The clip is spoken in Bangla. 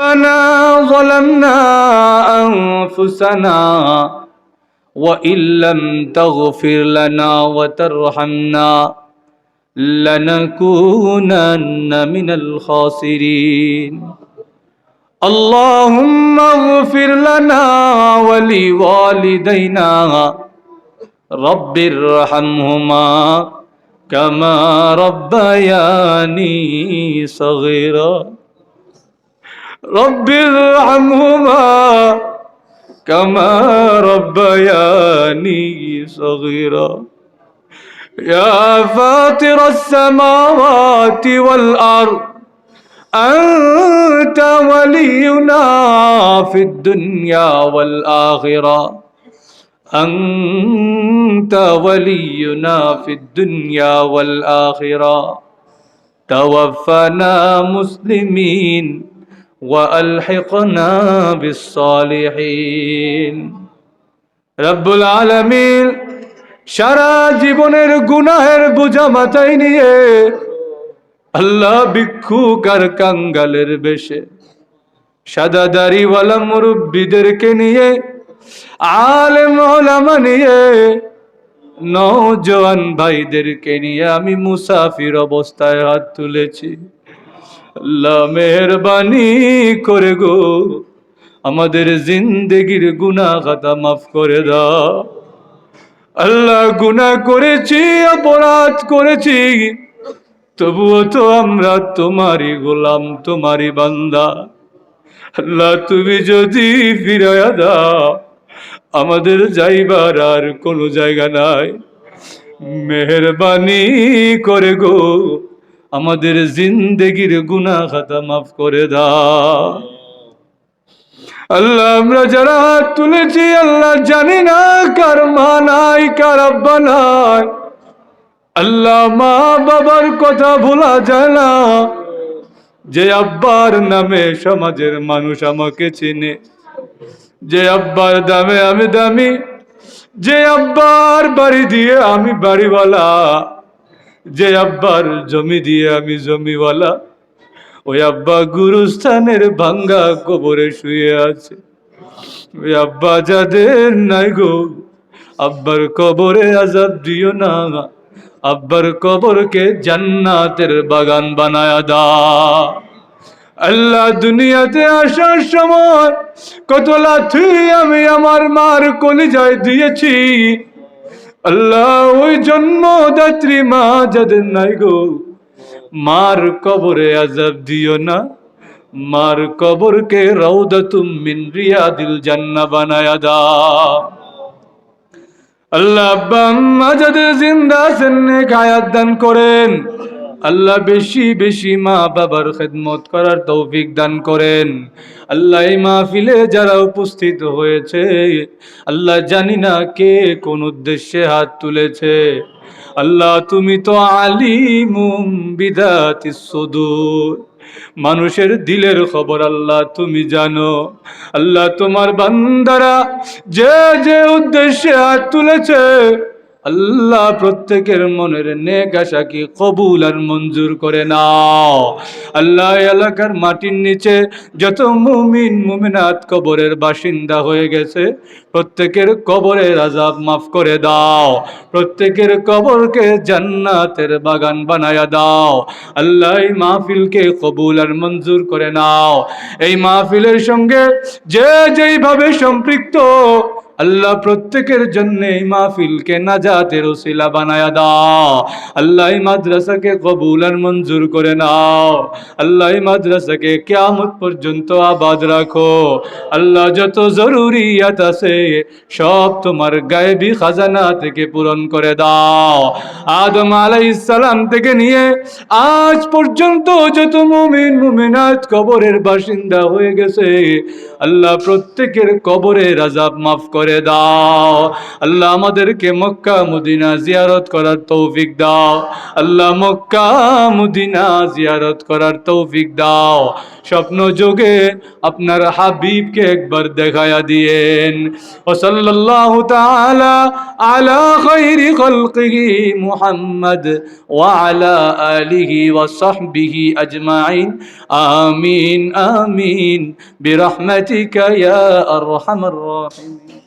ربنا ظلمنا أنفسنا وإن لم تغفر لنا وترحمنا لنكونن من الخاسرين اللهم اغفر لنا ولوالدينا رب ارحمهما كما ربياني صغيرا رب ارحمهما كما ربياني صغيرا. يا فاطر السماوات والأرض أنت ولينا في الدنيا والآخرة. أنت ولينا في الدنيا والآخرة. توفنا مسلمين وألحقنا بالصالحين رب العالمين সারা জীবনের গুনাহের বোঝা মাথায় নিয়ে আল্লাহ ভিক্ষুক আর কাঙ্গালের বেশে সাদা দাড়িওয়ালা মুরব্বীদেরকে নিয়ে আলেম ওলামা নিয়ে নৌজওয়ান ভাইদেরকে নিয়ে আমি মুসাফির অবস্থায় হাত তুলেছি আল্লাহ মেহরবানি করে গো। আমাদের জিন্দগির গুনাহ খাতা মাফ করে দাও। আল্লাহ গুনাহ করেছি, অপরাধ করেছি। তবুও তো আমরা তোমারই গোলাম, তোমারই বান্দা। আল্লাহ তুমি যদি ফিরাইয়া দাও, আমাদের যাইবার আর কোনো জায়গা নাই। মেহরবানি করে গো। আমাদের জিন্দগির গুনাহ খাতা মাফ করে দাও। আল্লাহ, আমরা যারা হাত তুলেছি, আল্লাহ জানি না কার মা নাই, কার আব্বা নাই। আল্লাহ, মা বাবার কথা ভোলা যায় না। যে আব্বার নামে সমাজের মানুষ আমাকে চিনে, যে আব্বার দামে আমি দামি, যে আব্বার বাড়ি দিয়ে আমি বাড়িওয়ালা। যে আব্বার জমি দিয়ে আমি জমিওয়ালা, ওই আব্বা গুরুস্থানের ভাঙ্গা কবরে শুয়ে আছে। ওই আব্বা যাদের নাই গো, আব্বার কবরে আজাব দিও না। আব্বার কবরকে জান্নাতের বাগান বানায়া দা। আল্লাহ দুনিয়াতে আসার সময় কত লাথি আমি আমার মার কলিজায় দিয়েছি। আল্লাহ, ওই জন্মদাত্রী মা যাদের নাই গো, মার কবরে আজাব দিও না। মার কবরকে রৌদাতুম মিন রিয়াদিল জান্না বানায়া দা আল্লাহ, আব্বা, আম্মা যাদের জিন্দা সেন্নে গায়াত দান করেন। আল্লাহ বেশি বেশি মা বাবার খেদমত করার তৌফিক দান করেন। আল্লাহ এই মাহফিলে যারা উপস্থিত হয়েছে, আল্লাহ জানি না কে কোন উদ্দেশ্যে হাত তুলেছে। আল্লাহ তুমি তো আলিমুম বিদাতি সদুর। মানুষের দিলের খবর আল্লাহ তুমি জানো। আল্লাহ তোমার বান্দারা যে যে উদ্দেশ্যে হাত তুলেছে আল্লাহ প্রত্যেকের মনের আশা কবুল আর মঞ্জুর করে নাও। আল্লাহ এলাকার মাটির নিচে যত মুমিন, মুমিনাত কবরের বাসিন্দা হয়ে গেছে, প্রত্যেকের কবরের আজাব মাফ করে দাও। প্রত্যেকের কবরকে জান্নাতের বাগান বানায়া দাও। আল্লাহ এই মাহফিলকে কবুল আর মঞ্জুর করে নাও। এই মাহফিলের সঙ্গে যে যেইভাবে সম্পৃক্ত আল্লাহ প্রত্যেকের জন্য এই মাহফিলকে নাজাতের ওসিলা বানায়া দাও। আল্লাহ এই মাদ্রাসাকে কবুল আর মঞ্জুর করে নাও। আল্লাহ এই মাদ্রাসাকে কিয়ামত পর্যন্ত আবাদ রাখো। আল্লাহ যত জরুরিয়াত আছে, সব তোমার গায়েবী খাজানা থেকে পূরণ করে দাও। আদম আলাইহিস সালাম থেকে নিয়ে আজ পর্যন্ত যত মুমিন, মুমিনাত কবরের বাসিন্দা হয়ে গেছে। আল্লাহ প্রত্যেকের কবরের আজাব মাফ করে দাও। আল্লাহ আমাদেরকে মক্কা, মদিনা জিয়ারত করার তৌফিক দাও। আল্লাহ মক্কা, মদিনা জিয়ারত করার তৌফিক দাও। স্বপ্ন যোগে আপনার হাবিবকে একবার দেখায়া দিয়েন। ও সাল্লাল্লাহু তাআলা আলা খাইরি খালকিহি মুহাম্মদ ওয়া আলা আলিহি ওয়া আজমাইন। আমিন আমিন। বিরহমাতিকা ইয়া আরহামার রাহিমিন।